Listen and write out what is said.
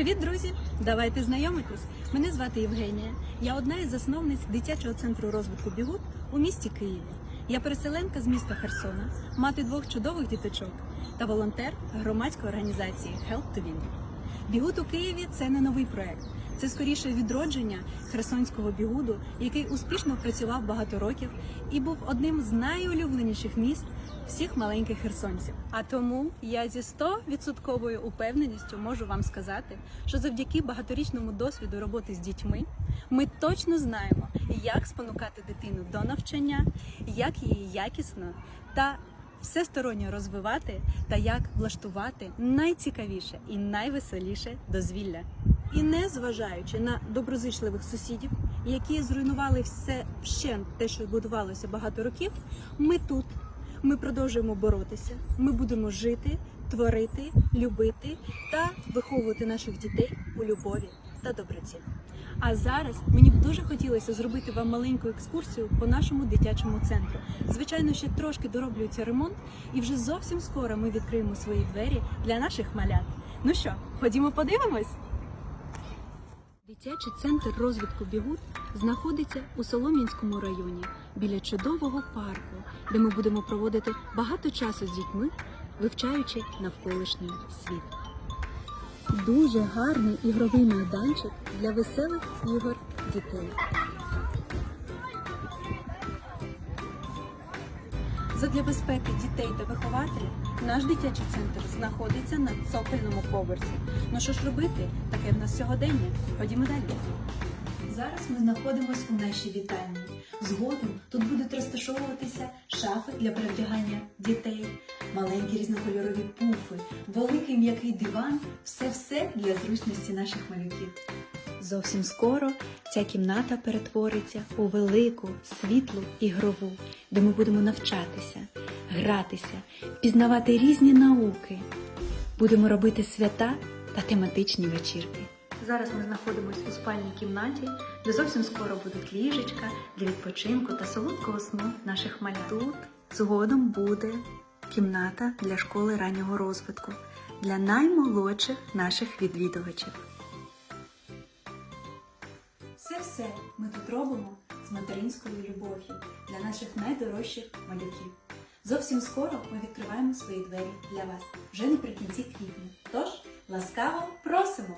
Привіт, друзі! Давайте знайомитись. Мене звати Євгенія. Я одна із засновниць дитячого центру розвитку Бігут у місті Києві. Я переселенка з міста Херсона, мати двох чудових діточок та волонтер громадської організації Help to Win. Бігут у Києві це не новий проект. Це скоріше відродження херсонського бігуду, який успішно працював багато років і був одним з найулюбленіших міст всіх маленьких херсонців. А тому я зі 100% упевненістю можу вам сказати, що завдяки багаторічному досвіду роботи з дітьми ми точно знаємо, як спонукати дитину до навчання, як її якісно та всесторонньо розвивати та як влаштувати найцікавіше і найвеселіше дозвілля. І не зважаючи на доброзичливих сусідів, які зруйнували все вщент те, що будувалося багато років, ми тут. Ми продовжуємо боротися. Ми будемо жити, творити, любити та виховувати наших дітей у любові та доброті. А зараз мені б дуже хотілося зробити вам маленьку екскурсію по нашому дитячому центру. Звичайно, ще трошки дороблюється ремонт, і вже зовсім скоро ми відкриємо свої двері для наших малят. Ну що, ходімо подивимось? Дитячий центр розвитку Бігут знаходиться у Солом'янському районі біля чудового парку, де ми будемо проводити багато часу з дітьми, вивчаючи навколишній світ. Дуже гарний ігровий майданчик для веселих ігор дітей. Задля безпеки дітей та вихователів наш дитячий центр знаходиться на цокольному поверсі. Ну що ж робити? Таке в нас сьогодення. Ходімо далі. Зараз ми знаходимося у нашій вітальні. Згодом тут будуть розташовуватися шафи для перевдягання дітей, маленькі різнокольорові великий м'який диван все-все для зручності наших малюків. Зовсім скоро ця кімната перетвориться у велику, світлу ігрову, де ми будемо навчатися, гратися, пізнавати різні науки. Будемо робити свята та тематичні вечірки. Зараз ми знаходимося у спальній кімнаті, де зовсім скоро будуть ліжечка для відпочинку та солодкого сну наших малят. Тут згодом буде кімната для школи раннього розвитку для наймолодших наших відвідувачів. Все все ми тут робимо з материнською любов'ю для наших найдорожчих малюків. Зовсім скоро ми відкриваємо свої двері для вас вже наприкінці квітня. Тож ласкаво просимо!